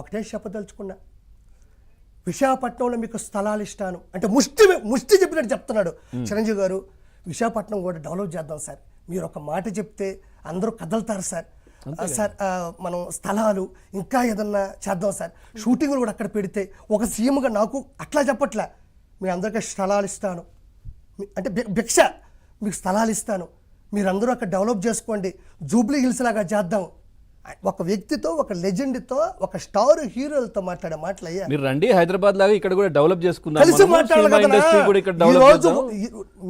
ఒకటే చెప్పదలుచుకున్నా. విశాఖపట్నంలో మీకు స్థలాలు ఇస్తాను. అంటే ముష్టి ముష్టి చెప్పినట్టు చెప్తున్నాడు చిరంజీవి గారు. విశాఖపట్నం కూడా డెవలప్ చేద్దాం సార్. మీరు ఒక మాట చెప్తే అందరూ కదలుతారు సార్. సార్ మనం స్థలాలు ఇంకా ఏదన్నా చేద్దాం సార్. షూటింగ్లు కూడా అక్కడ పెడితే ఒక సీఎంగా నాకు అట్లా చెప్పట్లే. మీ అందరికీ స్థలాలు ఇస్తాను. అంటే భిక్ష మీకు స్థలాలు ఇస్తాను. మీరందరూ అక్కడ డెవలప్ చేసుకోండి. జూబ్లీ హిల్స్ లాగా చేద్దాం. ఒక వ్యక్తితో ఒక లెజెండ్తో ఒక స్టార్ హీరోలతో మాట్లాడే మాటలు అయ్యా మీరు రండి హైదరాబాద్ లాగా ఇక్కడ కూడా డెవలప్ చేసుకుందాం. కలిసి. మాట్లాడాలి రోజు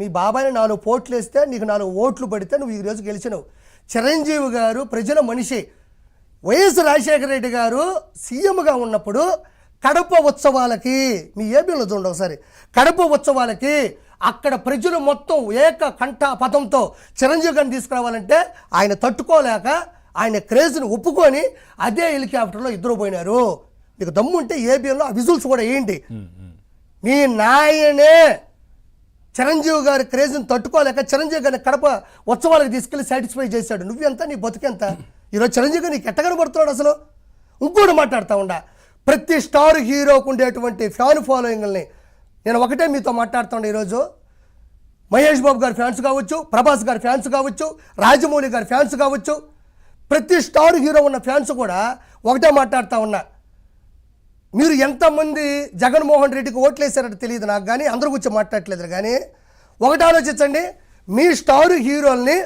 మీ బాబాయ్ని నాలుగు పోట్లు వేస్తే నీకు నాలుగు ఓట్లు పడితే నువ్వు ఈ రోజు గెలిచినావు. చిరంజీవి గారు ప్రజల మనిషి. వైఎస్ రాజశేఖర రెడ్డి గారు సీఎంగా ఉన్నప్పుడు కడప ఉత్సవాలకి మీ ఏబీలో చూడండి ఒకసారి. కడప ఉత్సవాలకి అక్కడ ప్రజలు మొత్తం ఏక కంఠ పదంతో చిరంజీవి గారిని తీసుకురావాలంటే ఆయన తట్టుకోలేక ఆయన క్రేజ్ని ఒప్పుకొని అదే హెలికాప్టర్లో ఇద్దరు పోయినారు. మీకు దమ్ముంటే ఏబిఎంలో ఆ విజుల్స్ కూడా వేయండి మీ నాయనే చిరంజీవి గారి క్రేజ్ని తట్టుకోలేక చిరంజీవి గారిని కడప ఉత్సవాలకు తీసుకెళ్ళి సాటిస్ఫై చేశాడు. నువ్వెంత నీ బతుకెంత? ఈరోజు చిరంజీవి గారు నీకు ఎట్ట కనబడుతున్నాడు అసలు? ఇంకోటి మాట్లాడుతూ ఉండా ప్రతి స్టార్ హీరోకు ఉండేటువంటి ఫ్యాన్ ఫాలోయింగ్ని నేను ఒకటే మీతో మాట్లాడుతున్నా ఈరోజు. మహేష్ బాబు గారి ఫ్యాన్స్ కావచ్చు ప్రభాస్ గారి ఫ్యాన్స్ కావచ్చు రాజమౌళి గారి ఫ్యాన్స్ కావచ్చు ప్రతి స్టార్ హీరో ఉన్న ఫ్యాన్స్ కూడా ఒకటే మాట్లాడుతూ ఉన్నా. మీరు ఎంతమంది జగన్మోహన్ రెడ్డికి ఓట్లేసారో తెలియదు నాకు కానీ అందరూ కూర్చొని మాట్లాడట్లేదు కానీ ఒకటి ఆలోచించండి మీ స్టార్ హీరోల్ని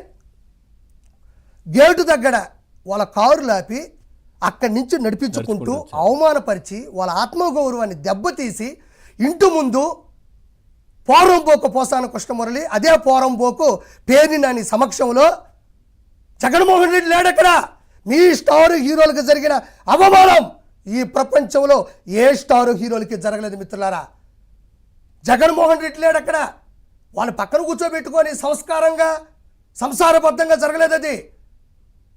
గేటు దగ్గర వాళ్ళ కారు లాపి అక్కడి నుంచి నడిపించుకుంటూ అవమానపరిచి వాళ్ళ ఆత్మగౌరవాన్ని దెబ్బతీసి ఇంటి ముందు పోరంబోకు పోసాన కృష్ణమురళి అదే పోరంబోకు పేరుని నాని సమక్షంలో జగన్మోహన్ రెడ్డి లేడక్కడ మీ స్టార్ హీరోలకు జరిగిన అవమానం ఈ ప్రపంచంలో ఏ స్టార్ హీరోలకి జరగలేదు మిత్రులారా? జగన్మోహన్ రెడ్డి లేడక్కడ వాళ్ళ పక్కన కూర్చోబెట్టుకొని సంస్కారంగా సంసారబద్ధంగా జరగలేదు అది.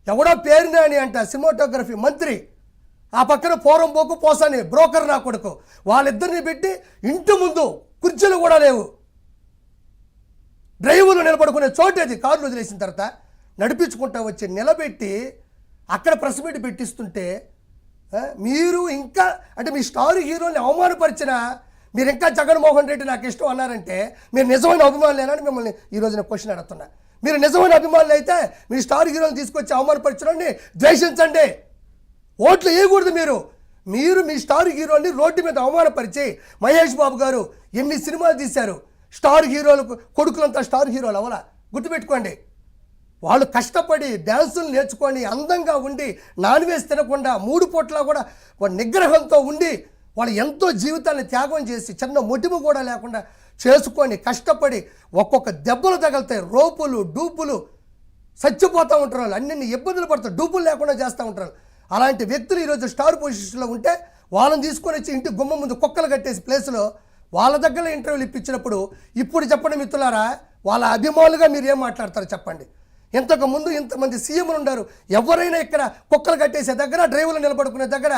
ఎవడో పేరునే అని అంట సినిమాటోగ్రఫీ మంత్రి. ఆ పక్కన పోరం పోకు పోసాని బ్రోకర్ నా కొడుకు. వాళ్ళిద్దరిని పెట్టి ఇంటి ముందు కుర్చీలు కూడా లేవు. డ్రైవర్లు నిలబడుకునే చోటేది కార్లు వదిలేసిన తర్వాత నడిపించుకుంటా వచ్చి నిలబెట్టి అక్కడ ప్రెస్ మీట్ పెట్టిస్తుంటే మీరు ఇంకా అంటే మీ స్టార్ హీరోని అవమానపరిచిన మీరు ఇంకా జగన్మోహన్ రెడ్డి నాకు ఇష్టం అన్నారంటే మీరు నిజమైన అభిమానులేనని మిమ్మల్ని ఈరోజు నేను క్వశ్చన్ అడుగుతున్నా. మీరు నిజమైన అభిమానులు అయితే మీ స్టార్ హీరోని తీసుకొచ్చి అవమానపరచడాన్ని ద్వేషించండి. ఓట్లు వేయకూడదు మీరు. మీరు మీ స్టార్ హీరోని రోడ్డు మీద అవమానపరిచి మహేష్ బాబు గారు ఎన్ని సినిమాలు తీశారు? స్టార్ హీరోలకు కొడుకులంతా స్టార్ హీరోలు అవలా గుర్తుపెట్టుకోండి. వాళ్ళు కష్టపడి డ్యాన్సులు నేర్చుకొని అందంగా ఉండి నాన్ వెజ్ తినకుండా మూడు పూట్ల కూడా వాళ్ళ నిగ్రహంతో ఉండి వాళ్ళు ఎంతో జీవితాన్ని త్యాగం చేసి చిన్న మొటిము కూడా లేకుండా చేసుకొని కష్టపడి ఒక్కొక్క దెబ్బలు తగులుతాయి. రోపులు డూపులు చచ్చిపోతూ ఉంటారు వాళ్ళు. అన్ని ఇబ్బందులు పడతారు. డూపులు లేకుండా చేస్తూ ఉంటారు అలాంటి వ్యక్తులు ఈరోజు స్టార్ పొజిషన్లో ఉంటే వాళ్ళని తీసుకొని వచ్చి ఇంటి గుమ్మ ముందు కుక్కలు కట్టేసి ప్లేస్లో వాళ్ళ దగ్గర ఇంటర్వ్యూలు ఇప్పించినప్పుడు ఇప్పుడు చెప్పండి మిత్రులారా వాళ్ళ అభిమానులుగా మీరు ఏం మాట్లాడతారు చెప్పండి. ఇంతకు ముందు ఇంతమంది సీఎంలు ఉన్నారు. ఎవరైనా ఇక్కడ కుక్కలు కట్టేసే దగ్గర డ్రైవర్లు నిలబడుకునే దగ్గర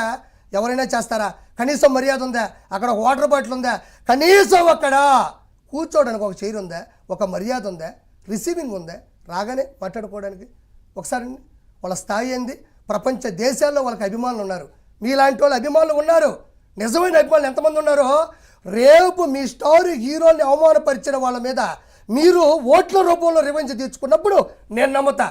ఎవరైనా చేస్తారా? కనీసం మర్యాద ఉందా? అక్కడ ఒక వాటర్ బాటిల్ ఉందా? కనీసం అక్కడ కూర్చోవడానికి ఒక చైర్ ఉందా? ఒక మర్యాద ఉందా? రిసీవింగ్ ఉందా? రాగానే మాట్లాడుకోవడానికి ఒకసారి వాళ్ళ స్థాయి ఏంది? ప్రపంచ దేశాల్లో వాళ్ళకి అభిమానులు ఉన్నారు. మీలాంటి వాళ్ళు అభిమానులు ఉన్నారు. నిజమైన అభిమానులు ఎంతమంది ఉన్నారో రేపు మీ స్టార్ హీరోని అవమానపరిచిన వాళ్ళ మీద మీరు ఓట్ల రూపంలో రివెంజ్ తీర్చుకున్నప్పుడు నేను నమ్ముతా.